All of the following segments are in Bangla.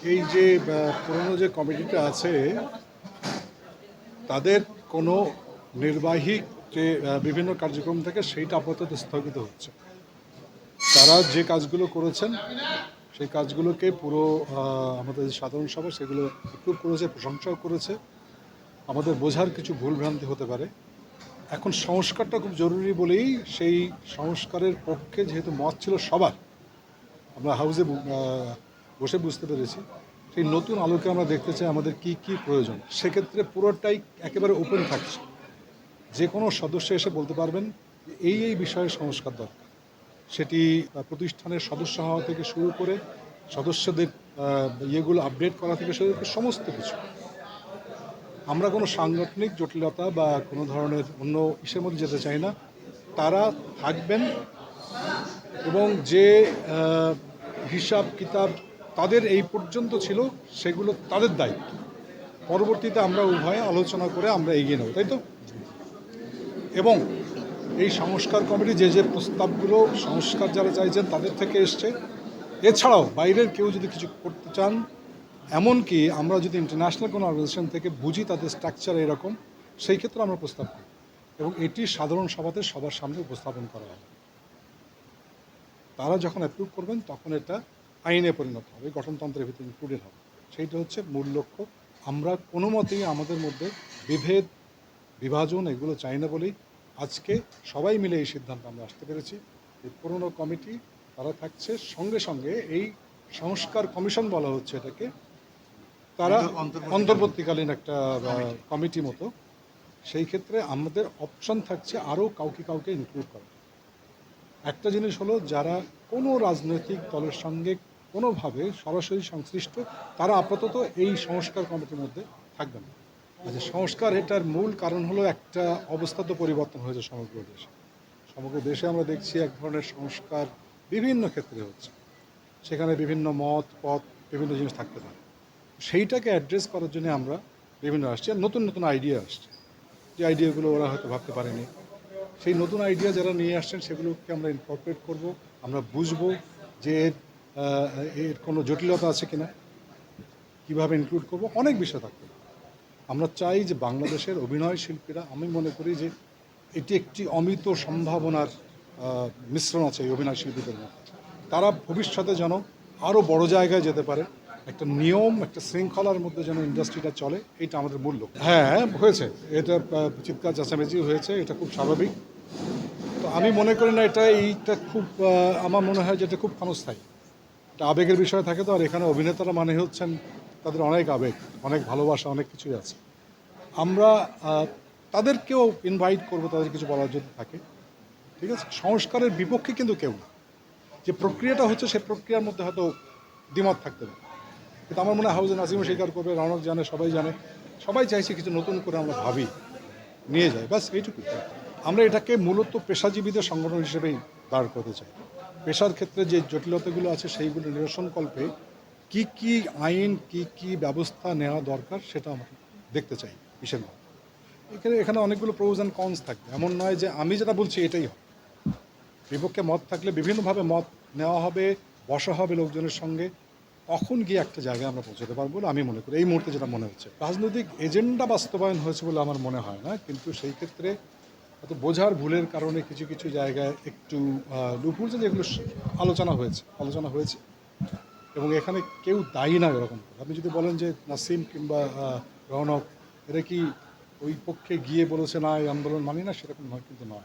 এই যে পুরনো যে কমিটিটা আছে, তাদের কোনো নির্বাহী যে বিভিন্ন কার্যক্রম থেকে, সেইটা আপাতত স্থগিত হচ্ছে। তারা যে কাজগুলো করেছেন, সেই কাজগুলোকে পুরো আমাদের সাধারণ সভা, সেগুলো অ্যাপ্রুভ করেছে, প্রশংসাও করেছে। আমাদের বোঝার কিছু ভুলভ্রান্তি হতে পারে। এখন সংস্কারটা খুব জরুরি বলেই সেই সংস্কারের পক্ষে যেহেতু মত ছিল সবার, আমরা হাউসে বসে বুঝতে পেরেছি। সেই নতুন আলোকে আমরা দেখতে চাই আমাদের কি কি প্রয়োজন। সেক্ষেত্রে পুরোটাই একেবারে ওপেন থাকছে। যে কোনো সদস্য এসে বলতে পারবেন এই এই বিষয়ে সংস্কার দরকার। সেটি প্রতিষ্ঠানের সদস্য হওয়া থেকে শুরু করে সদস্যদের ইয়েগুলো আপডেট করা থেকে শুরু করে সমস্ত কিছু। আমরা কোনো সাংগঠনিক জটিলতা বা কোনো ধরনের অন্য ইসের মধ্যে যেতে চাই না। তারা থাকবেন এবং যে হিসাব কিতাব তাদের এই পর্যন্ত ছিল, সেগুলো তাদের দায়িত্ব। পরবর্তীতে আমরা উভয়ে আলোচনা করে আমরা এগিয়ে নেব, তাই তো? এবং এই সংস্কার কমিটি যে যে প্রস্তাবগুলো, সংস্কার যারা চাইছেন তাদের থেকে এসছে। এছাড়াও বাইরের কেউ যদি কিছু করতে চান, এমনকি আমরা যদি ইন্টারন্যাশনাল কোনো অর্গানাইজেশন থেকে বুঝি তাদের স্ট্রাকচার এরকম, সেই ক্ষেত্রে আমরা প্রস্তাব করি এবং এটি সাধারণ সভাতে সবার সামনে উপস্থাপন করা হবে। তারা যখন অ্যাপ্রুভ করবেন, তখন এটা আইনে পরিণত হবে গঠনতন্ত্রের ভিতরে ইনক্লুডেড হবে। সেইটা হচ্ছে মূল লক্ষ্য। আমরা কোনো মতেই আমাদের মধ্যে বিভেদ বিভাজন এগুলো চাই না বলেই আজকে সবাই মিলে এই সিদ্ধান্ত আমরা আসতে পেরেছি। এই পুরনো কমিটি তারা থাকছে সঙ্গে সঙ্গে এই সংস্কার কমিশন বলা হচ্ছে এটাকে। তারা অন্তর্বর্তীকালীন। একটা কমিটি মতো। সেই ক্ষেত্রে আমাদের অপশন থাকছে আরও কাউকে কাউকে ইনক্লুড করা একটা জিনিস হলো যারা কোনো রাজনৈতিক দলের সঙ্গে কোনোভাবে সরাসরি সংশ্লিষ্ট, তারা আপাতত এই সংস্কার কমিটির মধ্যে থাকবে না। আচ্ছা সংস্কার এটার মূল কারণ হলো একটা অবস্থা তো পরিবর্তন হয়েছে সমগ্র দেশে। সমগ্র দেশে আমরা দেখছি এক ধরনের সংস্কার বিভিন্ন ক্ষেত্রে হচ্ছে। সেখানে বিভিন্ন মত, পথ, বিভিন্ন জিনিস থাকতে পারে। সেইটাকে অ্যাড্রেস করার জন্য আমরা বিভিন্ন আসছি, আর নতুন নতুন আইডিয়া আসছে। যে আইডিয়াগুলো ওরা হয়তো ভাবতে পারেনি। সেই নতুন আইডিয়া যারা নিয়ে আসছেন, সেগুলোকে আমরা ইনকর্পোরেট করব। আমরা বুঝব যে এর এর কোনো জটিলতা আছে কিনা, কীভাবে ইনক্লুড করব, অনেক বিষয় থাকবে। আমরা চাই যে বাংলাদেশের অভিনয় শিল্পীরা, আমি মনে করি যে এটি একটি অমিত সম্ভাবনার মিশ্রণ আছে এই অভিনয় শিল্পীদের মধ্যে। তারা ভবিষ্যতে যেন আরও বড় জায়গায় যেতে পারে, একটা নিয়ম, একটা শৃঙ্খলার মধ্যে যেন ইন্ডাস্ট্রিটা চলে এটা আমাদের মূল্য হ্যাঁ হয়েছে। এটা চিৎকার, চেঁচামেচি হয়েছে, এটা খুব স্বাভাবিক। তো আমি মনে করি না এটা এইটা খুব আমার মনে হয় যে এটা খুব ক্ষণস্থায়ী। এটা আবেগের বিষয় থাকে তো, আর এখানে অভিনেতারা মানে হচ্ছেন তাদের অনেক আবেগ, অনেক ভালোবাসা, অনেক কিছুই আছে। আমরা তাদেরকেও ইনভাইট করব, তাদের কিছু বলার জন্য থাকে, ঠিক আছে? সংস্কারের বিপক্ষে কিন্তু কেউ না। যে প্রক্রিয়াটা হচ্ছে সেই প্রক্রিয়ার মধ্যে হয়তো দ্বিমত থাকতে পারে। কিন্তু আমার মনে হয় হাউজে নাসিমও স্বীকার করবে রনক জানে, সবাই জানে। সবাই চাইছে কিছু নতুন করে আমরা ভাবি, নিয়ে যাই, ব্যাস এইটুকু আমরা এটাকে মূলত পেশাজীবীদের সংগঠন হিসেবেই দাঁড় করতে চাই। পেশার ক্ষেত্রে যে জটিলতাগুলো আছে, সেইগুলো নিরসনকল্পে কি কি আইন, কি কি ব্যবস্থা নেওয়া দরকার সেটা আমরা দেখতে চাই বিশেষভাবে। এখানে এখানে অনেকগুলো প্রোজ অ্যান্ড কনস থাকবে। এমন নয় যে আমি যেটা বলছি এটাই হবে। বিপক্ষে মত থাকলে বিভিন্নভাবে মত নেওয়া হবে, বসা হবে লোকজনের সঙ্গে। তখন গিয়ে একটা জায়গায় আমরা পৌঁছতে পারব বলে আমি মনে করি। এই মুহূর্তে যেটা মনে হচ্ছে। রাজনৈতিক এজেন্ডা বাস্তবায়ন হয়েছে বলে আমার মনে হয় না, কিন্তু সেই ক্ষেত্রে হয়তো বোঝার ভুলের কারণে কিছু কিছু জায়গায় একটু লুপুর যেগুলো আলোচনা হয়েছে আলোচনা হয়েছে। এবং এখানে কেউ দায়ী না এরকম আপনি যদি বলেন যে নাসিম কিংবা রৌনক, এরা কি ওই পক্ষে গিয়ে বলেছে না, এই আন্দোলন মানি না? সেরকম নয়, কিন্তু নয়।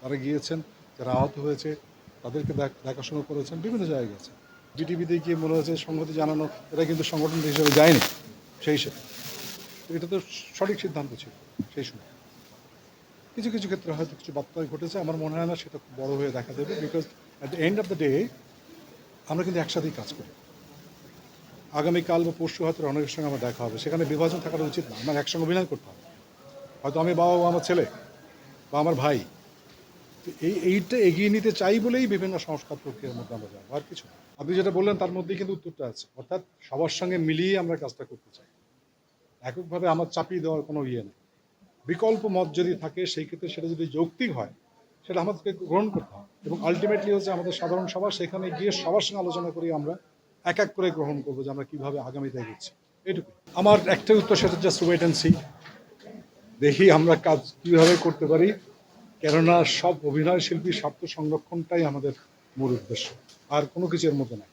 তারা গিয়েছেন, যারা আহত হয়েছে, তাদেরকে দেখ- দেখাশোনা করেছেন, বিভিন্ন জায়গায় গেছে বিটিভিতে গিয়ে মনে হয়েছে, সংহতি জানানো, এরা কিন্তু সংগঠন হিসেবে যায়নি। সেই হিসেবে এটা তো সঠিক সিদ্ধান্ত ছিল, সেই সময়। কিছু কিছু ক্ষেত্রে হয়তো কিছু বার্তায় ঘটেছে। আমার মনে হয় না সেটা খুব বড় হয়ে দেখা দেবে because at the end of the day আমরা কিন্তু একসাথেই কাজ করি। আগামীকাল বা পরশু হয়তো অনেকের সঙ্গে আমার দেখা হবে। সেখানে বিভাজন থাকাটা উচিত না। আমার একসঙ্গে অভিনয় করতে হবে। হয়তো আমি বাবা আমার ছেলে বা আমার ভাই। তো এই, এইটা এগিয়ে নিতে চাই বলেই বিভিন্ন সংস্কার প্রক্রিয়ার মধ্যে আমরা যাব। আর কিছু আপনি যেটা বললেন, তার মধ্যেই কিন্তু উত্তরটা আছে। অর্থাৎ সবার সঙ্গে মিলিয়ে আমরা কাজটা করতে চাই। এককভাবে আমার চাপিয়ে দেওয়ার কোনো ইয়ে নেই। বিকল্প মত যদি থাকে, সেই ক্ষেত্রে সেটা যদি যৌক্তিক হয়, সেটা আমাদেরকে গ্রহণ করতে হবে। এবং আলটিমেটলি হচ্ছে আমাদের সাধারণ সভা, সেখানে গিয়ে সবার সঙ্গে আলোচনা করি আমরা এক এক করে গ্রহণ করব যে আমরা কীভাবে আগামীতে এগোচ্ছি এইটুকু আমার একটাই উত্তর, সেটা জাস্ট ওয়েট অ্যান্ড সি দেখি আমরা কাজ কীভাবে করতে পারি, কেননা সব অভিনয় শিল্পীর স্বার্থ সংরক্ষণটাই আমাদের মূল উদ্দেশ্য। আর কোনো কিছুর মতো নাই।